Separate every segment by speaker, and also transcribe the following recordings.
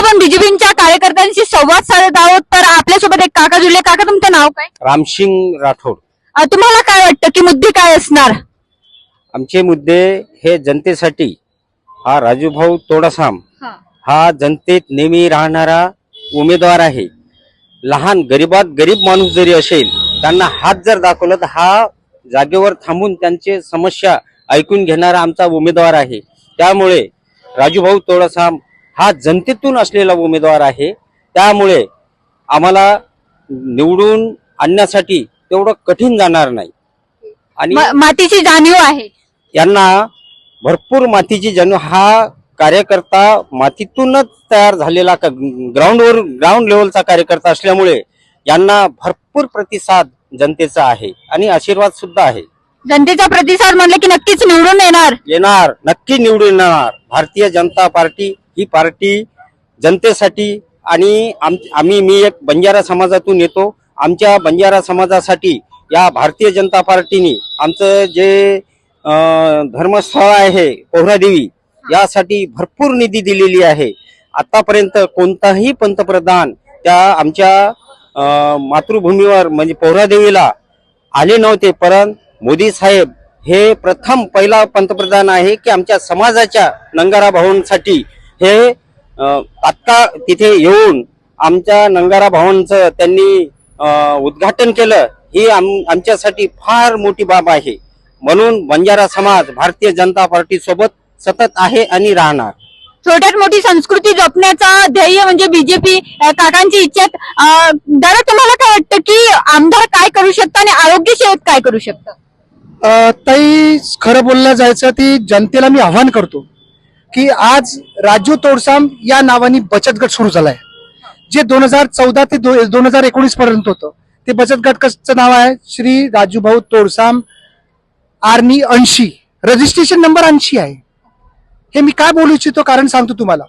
Speaker 1: आपण बीजेपीच्या कार्यकर्त्यांशी संवाद साधत आहोत. तर आपल्यासोबत एक काका जुले काका तुमचं नाव काय?
Speaker 2: रामसिंग राठोड.
Speaker 1: अ, तुम्हाला काय वाटतं की मुद्दे काय असणार?
Speaker 2: आमचे मुद्दे हे जनतेसाठी हा राजूभाऊ तोडासाम हा जनतेत नेहमी राहणारा उमेदवार आहे. लहान गरीबात गरीब माणूस जरी असेल त्यांना हात जर दाखवला तर हा जागेवर थांबून त्यांचे समस्या ऐकून घेणारा आमचा उमेदवार आहे. त्यामुळे राजूभाऊ तोडासाम हा जनतेतून असलेला उमेदवार आहे. त्यामुळे आम्हाला निवडून आणण्यासाठी तेवढं कठीण जाणार नाही. आणि
Speaker 1: म- मातीची जाणीव आहे.
Speaker 2: यांना भरपूर मातीची जन्म हा कार्यकर्ता मातीतूनच तयार झालेला ग्राउंडवर ग्राउंड लेवलचा कार्यकर्ता असल्यामुळे यांना भरपूर प्रतिसाद जनतेचा आहे आणि आशीर्वाद सुद्धा आहे.
Speaker 1: जनतेचा प्रतिसाद म्हणलं की नक्कीच निवडून येणार.
Speaker 2: येणार नक्की निवडून येणार. भारतीय जनता पार्टी ही पार्टी जनतेसाठी आणि आम आम्ही मी एक बंजारा समाजातून येतो. आमच्या बंजारा समाजासाठी या भारतीय जनता पार्टीने आमचं जे धर्मस्थळ आहे पोहरादेवी यासाठी भरपूर निधी दिलेली आहे. आतापर्यंत कोणताही पंतप्रधान त्या आमच्या मातृभूमीवर म्हणजे पोहरादेवीला आले नव्हते परंतु मोदी साहेब हे प्रथम पहिला पंतप्रधान आहे की आमच्या समाजाच्या नंगारा भावांसाठी हे तात्काळ तिथे येऊन आमच्या नंगारा भावांचं त्यांनी उद्घाटन केलं ही आम आमच्यासाठी फार मोठी बाब आहे. म्हणून बंजारा समाज भारतीय जनता पार्टी सोबत सतत आहे आणि राहणार.
Speaker 1: छोट्यात मोठी संस्कृती जपण्याचा ध्येय म्हणजे बीजेपी काकांची इच्छा दादा तुम्हाला काय वाटतं की आमदार काय करू शकतं आणि आरोग्य सेवेत काय करू शकतं
Speaker 3: अ, ताई खरं बोललं जायचं ती जनतेला मी आव्हान करतो. की आज राजू तोडसाम या नावाने बचत गट सुरू झालाय. जे दोन हजार चौदा ते दोन हजार एकोणीस पर्यंत होतं ते बचत गट कसं नाव आहे? श्री राजूभाऊ तोडसाम आर्नी ऐंशी. रजिस्ट्रेशन नंबर ऐंशी आहे. हे मी काय बोलू इच्छितो कारण सांगतो तुम्हाला.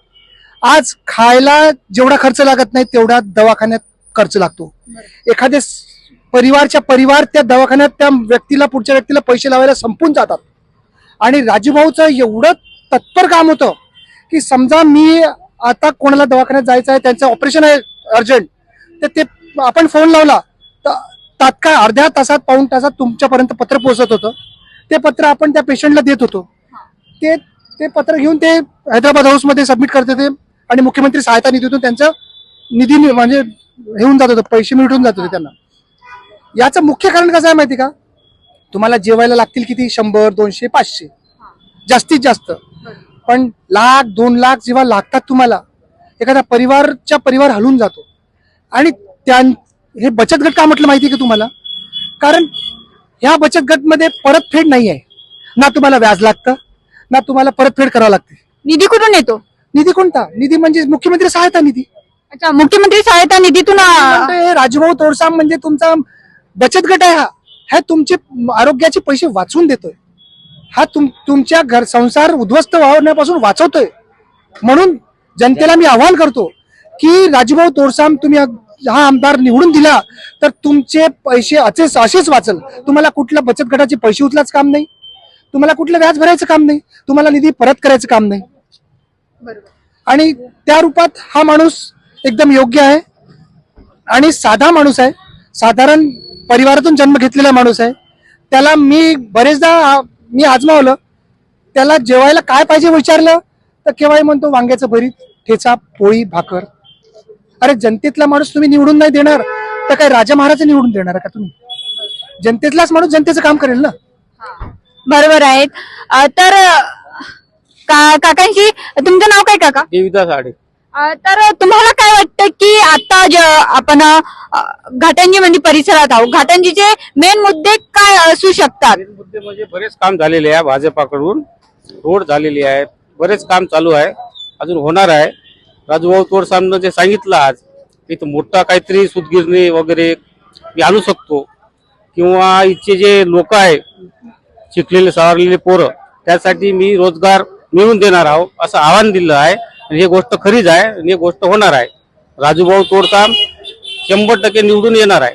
Speaker 3: आज खायला जेवढा खर्च लागत नाही तेवढा दवाखान्यात खर्च लागतो. एखाद्या परिवारच्या परिवार त्या दवाखान्यात त्या व्यक्तीला पुढच्या व्यक्तीला पैसे लावायला संपून जातात. आणि राजूभाऊचं एवढं तत्पर काम होतं की समजा मी आता कोणाला दवाखान्यात जायचं आहे त्यांचं ऑपरेशन आहे अर्जंट तर ते आपण फोन लावला तर तात्काळ अर्ध्या तासात पाऊण तासात तुमच्यापर्यंत पत्र पोहोचत होतं. ते पत्र आपण त्या पेशंटला देत होतो. ते ते पत्र घेऊन ते हैदराबाद हाऊसमध्ये सबमिट करत होते आणि मुख्यमंत्री सहायता निधीतून त्यांचं निधी नि- म्हणजे हे होऊन जात होतं पैसे मिळून जात होते त्यांना. याचं मुख्य कारण कसं आहे माहिती का? तुम्हाला जेवायला लागतील किती? शंभर दोनशे पाचशे. जास्तीत जास्त. पण लाख दोन लाख जेव्हा लागतात तुम्हाला एखादा परिवारच्या परिवार हलून जातो. आणि त्या हे बचत गट का म्हटलं माहिती आहे का तुम्हाला? कारण ह्या बचत गटमध्ये परतफेड नाही आहे. ना तुम्हाला व्याज लागतं ना तुम्हाला परतफेड करावं लागते.
Speaker 1: निधी कुठून येतो?
Speaker 3: निधी कोणता? निधी म्हणजे मुख्यमंत्री सहायता निधी.
Speaker 1: अच्छा मुख्यमंत्री सहायता निधीतून
Speaker 3: हे राजूभाऊ तोडसाम म्हणजे तुमचा बचत गट आहे हा. हा तुमचे आरोग्याचे पैसे वाचवून देतोय. हा तुम तुमच्या घर संसार उद्ध्वस्त होण्यापासून वाचवतोय. म्हणून जनतेला मी आव्हान करतो की राजूभाऊ तोडसाम तुम्ही हा आमदार निवडून दिला तर तुमचे पैसे असेच असेच वाचल. तुम्हाला कुठल्या बचत गटाचे पैसे उचलाच काम नाही. तुम्हाला कुठलं व्याज भरायचं काम नाही. तुम्हाला निधी परत करायचं काम नाही. आणि त्या रूपात हा माणूस एकदम योग्य आहे. आणि साधा माणूस आहे. साधारण परिवारातून जन्म घेतलेला माणूस आहे. त्याला मी बरेचदा मी आजमावलं. त्याला जेवायला काय पाहिजे विचारलं तर केव्हाही म्हणतो वांग्याचं भरीत ठेचा पोळी भाकर. अरे जनतेतला माणूस तुम्ही निवडून नाही देणार तर काय राजा महाराज निवडून देणार का तुम्ही? जनतेतलाच माणूस जनतेचं काम करेल ना?
Speaker 1: बरोबर आहेत अ, तर अ, का- काकांशी तुमचं नाव काय काका?
Speaker 2: देविदास आडे.
Speaker 1: तर तुम्हाला वाटतं की आता जे आपण घाटंजी म्हणजे परिसरात आहोत. घाटंजीचे मेन मुद्दे काय असू शकतात?
Speaker 2: मुद्दे म्हणजे बरेच काम झालेले आहे भाजपाकडून. रोड झालेली आहे. बरेच काम चालू आहे. अजून होणार आहे. राजूभाऊ तोडसामनं जे सांगितलं आज इथं मोठा काहीतरी सुतगिरणी वगैरे मी आणू शकतो. किंवा इथचे जे लोक आहे शिकलेले सवारलेले पोरं त्यासाठी मी रोजगार मिळवून देणार आहोत असं आव्हान दिलं आहे. आणि गोष्ट खरीच आहे. आणि ही गोष्ट होणार आहे. राजूभाऊ तोडताम शंभर टक्के निवडून येणार आहे.